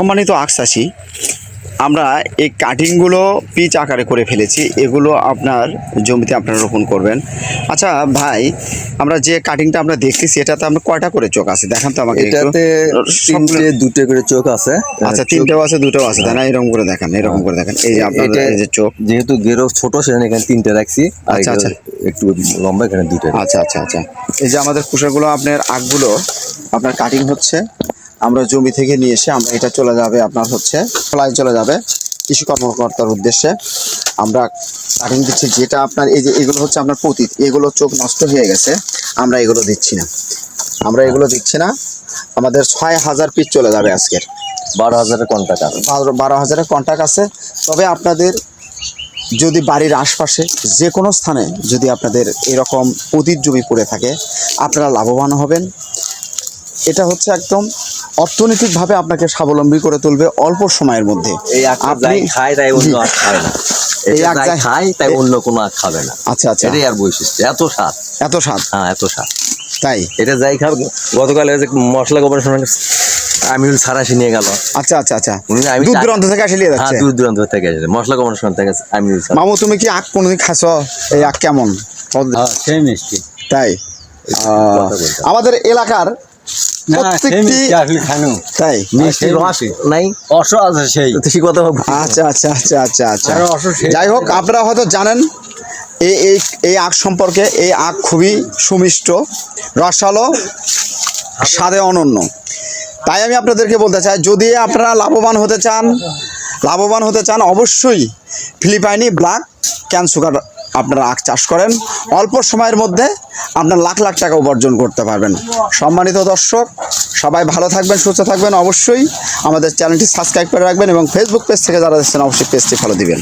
সম্মানিত আকসাসি আমরা এই কাটিংগুলো পিচ আকারে করে ফেলেছি এগুলো আপনার জমিতে আপনারা রোপণ করবেন। আচ্ছা ভাই আমরা যে কাটিংটা আমরা দেখতেছি এটাতে আমরা কয়টা করে চোখ আছে? দেখান তো আমাকে একটু। এটাতে তিনটে দুটো করে চোখ আছে। আচ্ছা তিনটেও আছে দুটোও আছে তাই না? এরকম করে দেখান এরকম করে দেখান। এই যে আপনার এই যে চোখ। যেহেতু গেরো ছোট সেখানে এখানে তিনটে রাখছি। আচ্ছা, আচ্ছা। একটু লম্বা এখানে দুটো আচ্ছা আচ্ছা আচ্ছা। এই যে আমাদের কুশাগুলো আপনার আগগুলো আপনার কাটিং হচ্ছে। আমরা জমি থেকে নিয়ে এসে আমরা এটা চলে যাবে আপনার হচ্ছে ফ্লাই চলে যাবে কৃষি কর্মকর্তার উদ্দেশ্যে। আমরা কাটিং দিচ্ছি যেটা আপনার এই যে এগুলো হচ্ছে আপনার পতীত এগুলো চোখ নষ্ট হয়ে গেছে আমরা এগুলো দিচ্ছি না। আমরা এগুলো দিচ্ছি না আমাদের ছয় হাজার পিস চলে যাবে আজকের। বারো হাজারের কন্টাক্ট আছে। বারো বারো হাজারের কন্ট্যাক্ট আছে। তবে আপনাদের যদি বাড়ির আশপাশে যে কোনো স্থানে যদি আপনাদের এরকম অতীত জমি পড়ে থাকে আপনারা লাভবান হবেন। এটা হচ্ছে একদম অর্থনৈতিকভাবে আপনাকে স্বাবলম্বী করে তুলবে অল্প সময়ের মধ্যে। আপনি- খায় তাই অন্য খায় না। এই আখ খায় তাই অন্য কোনো আখ খাবে না। আচ্ছা আচ্ছা। এটাই আর বৈশিষ্ট্য। এত স্বাদ। এত স্বাদ? হ্যাঁ এত স্বাদ। তাই? এটা যাই খাবে গতকাল যে মশলা নিয়ে গেল। আচ্ছা আচ্ছা আচ্ছা। উনি আমি- দূর দূরান্ত থেকে আসে নিয়ে হ্যাঁ যাচ্ছে? দূর দূরান্ত থেকে এসেছে মশলা সময় থেকে আমিউল মামু তুমি কি আখ কোনোদিন খাস এই আখ কেমন? সেই মিষ্টি। তাই? আমাদের এলাকার প্রত্যেকটি খানু তাই মিষ্টি রস নাই? অস আছে সেই। তো কথা আচ্ছা আচ্ছা আচ্ছা আচ্ছা আচ্ছা। যাই হোক আপনারা হয়তো জানেন এই এই এই আখ সম্পর্কে এই আখ খুবই সুমিষ্ট রসালো স্বাদে অনন্য। তাই আমি আপনাদেরকে বলতে চাই যদি আপনারা লাভবান হতে চান লাভবান হতে চান অবশ্যই ফিলিপাইনি ব্ল্যাক ক্যান সুগার আপনারা আখ চাষ করেন। অল্প সময়ের মধ্যে আপনার লাখ লাখ টাকা উপার্জন করতে পারবেন। সম্মানিত দর্শক, সবাই ভালো থাকবেন, সুস্থ থাকবেন অবশ্যই। আমাদের চ্যানেলটি সাবস্ক্রাইব করে রাখবেন এবং ফেসবুক পেজ থেকে যারা দেখছেন, অবশ্যই পেজটি ফলো দিবেন।